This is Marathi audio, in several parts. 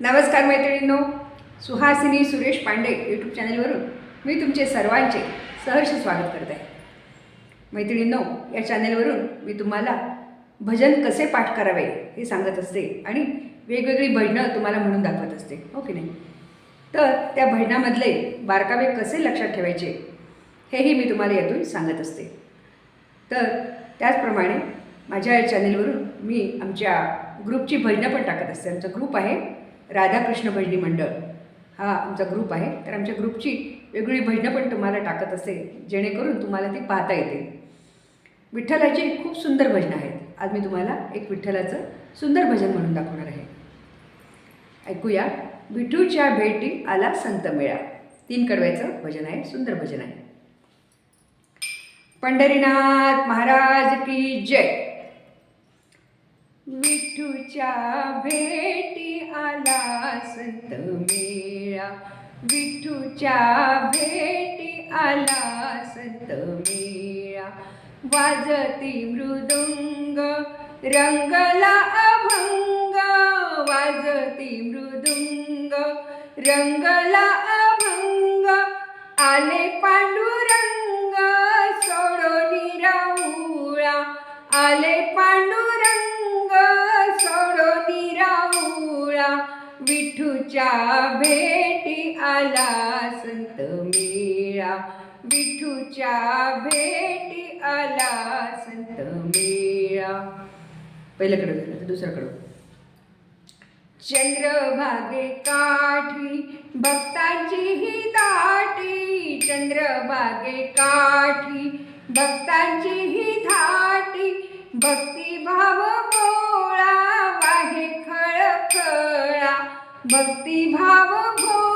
नमस्कार मैत्रिणींनो सुहासिनी सुरेश पांडे यूट्यूब चॅनलवरून मी तुमचे सर्वांचे सहर्ष स्वागत करत आहे. मैत्रिणींनो या चॅनलवरून मी तुम्हाला भजन कसे पाठ करावे हे सांगत असते आणि वेगवेगळी भजनं तुम्हाला म्हणून दाखवत असते हो की नाही? तर त्या भजनामधले बारकावे कसे लक्षात ठेवायचे हेही मी तुम्हाला यातून सांगत असते. तर त्याचप्रमाणे माझ्या या चॅनेलवरून मी आमच्या ग्रुपची भजनं पण टाकत असते. आमचा ग्रुप आहे राधाकृष्ण भजनी मंडळ हा आमचा ग्रुप आहे. तर आमच्या ग्रुपची वेगवेगळी भजनं पण तुम्हाला टाकत असते जेणेकरून तुम्हाला ती पाहता येते विठ्ठलाची खूप सुंदर भजनं आहेत. आज मी तुम्हाला एक विठ्ठलाचं सुंदर भजन म्हणून दाखवणार आहे. ऐकूया. विठूच्या भेटी आला संत मेळा. तीन कडव्याचं भजन आहे सुंदर भजन आहे. पंढरीनाथ महाराज की जय. विठूच्या भेटी आला संत मेळा. विठूच्या भेटी आला संत मेळा. वाजती मृदुंग रंगला अभंग. वाजती मृदुंग रंगला अभंग. आले पांडुरंग सोडोनी निराऊळा. आले विठूच्या भेटी आला संत मेळा पहिल्याकडे कडं झालं तर दुसरं चंद्रभागे काठी भक्तांची ही दाटी. चंद्रभागे काठी भक्तांची ही धाटी. भक्तिभाव गोळा वाहे खळखळा. भक्तिभाव गोळा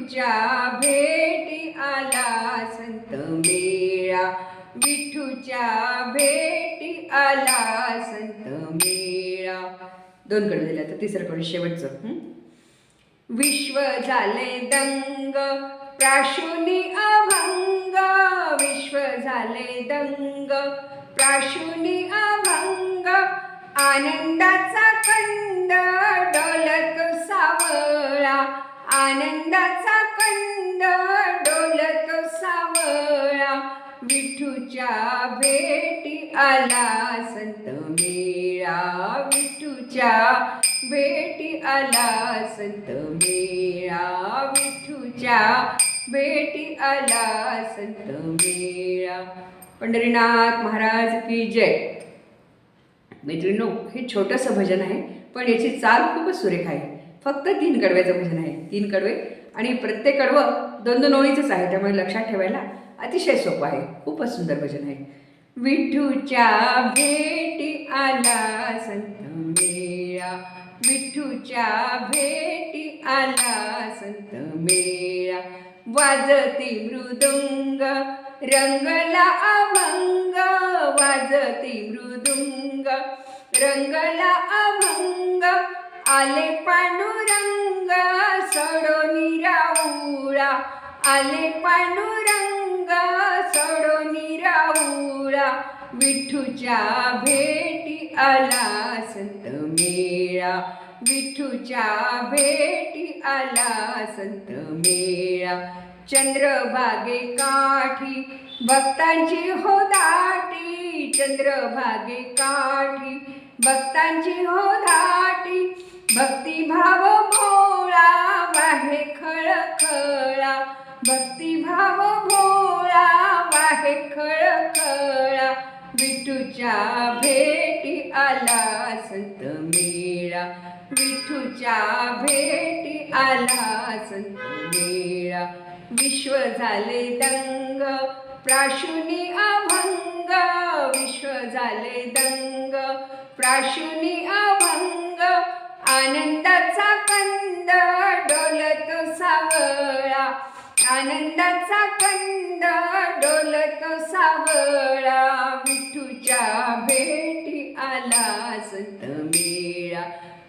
विठूच्या भेटी आला संत मेळा. विठूच्या भेटी आला संत मेळा. दोन कडे दिल्या तर तिसरं कडे शेवटचं. विश्व झाले दंग प्राशुनी अभंग. विश्व झाले दंग प्राशुनी अभंग. आनंदाचा कंद डोलत सावळा. आनंदाचा कंद डोलत सावळा विठूच्या भेटी आला संत मेळा. विठूच्या भेटी आला संत मेळा. विठूच्या भेटी आला संत मेळा. पंढरीनाथ महाराज की जय. मैत्रिणो हे छोटंसं भजन आहे पण याची चाल खूपच सुरेख आहे. फक्त तीन कडव्याचं भजन आहे. तीन कडवे आणि प्रत्येक कडवं दोन दोन ओळीचंच आहे त्यामुळे लक्षात ठेवायला अतिशय सोपं आहे. खूपच सुंदर भजन आहे. विठूच्या भेटी आला संत मेळा. विठूच्या भेटी आला संत मेळा. वाजती मृदुंग रंगला अभंग. वाजती मृदुंग रंगला अभंग. आले पांडुर आले पांडुरंग सडोनी राऊळा विठूच्या भेटी आला संत मेळा. विठूच्या भेटी आला संत मेळा. चंद्रभागे काठी भक्तांची हो दाटी चंद्रभागे काठी भक्तांची हो दाटी भक्तिभाव भोळा वाहे खळखळा. भक्तिभाव भोळा वाहे खळखळा. विठूच्या भेटी आला संत मेळा विठूच्या भेटी आला संत मेळा विश्व झाले दंग प्राशुनी अभंग. विश्व झाले दंग प्राशुनी अभंग. आनंदाचा कंद डोलतो सावळा. आनंदाचा कंद डोलतो सावळा. विठूच्या भेटी आला संत मेळा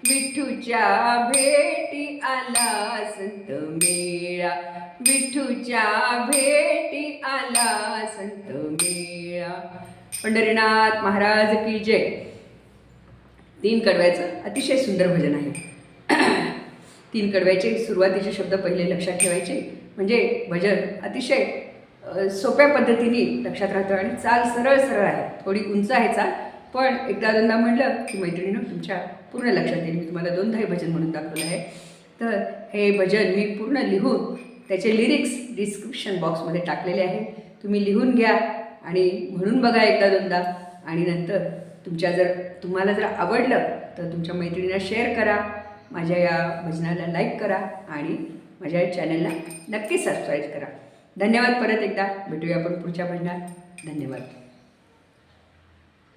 विठूच्या भेटी आला संत मेळा विठूच्या भेटी आला संत मेळा पंढरीनाथ महाराज की जय. तीन कडव्याचं अतिशय सुंदर भजन आहे. तीन कडव्याचे सुरुवातीचे शब्द पहिले लक्षात ठेवायचे. म्हणजे भजन अतिशय सोप्या पद्धतीने लक्षात राहतं आणि चाल सरळ सरळ आहे. थोडी उंच आहे चाल पण एकदा दोनदा म्हणलं की मैत्रिणीनं तुमच्या पूर्ण लक्षात येईल. मी तुम्हाला दोनदा हे भजन म्हणून दाखवलं आहे. तर हे भजन मी पूर्ण लिहून त्याचे लिरिक्स डिस्क्रिप्शन बॉक्समध्ये टाकलेले आहे. तुम्ही लिहून घ्या आणि म्हणून बघा एकदा दोनदा. आणि नंतर तुमच्या जर तुम्हाला जर आवडलं तर तुमच्या मैत्रिणीला शेअर करा माझ्या या भजनाला लाईक करा आणि माझ्या चॅनलला नक्की सबस्क्राईब करा. धन्यवाद परत एकदा. भेटूया आपण पुढच्या भजनात. धन्यवाद.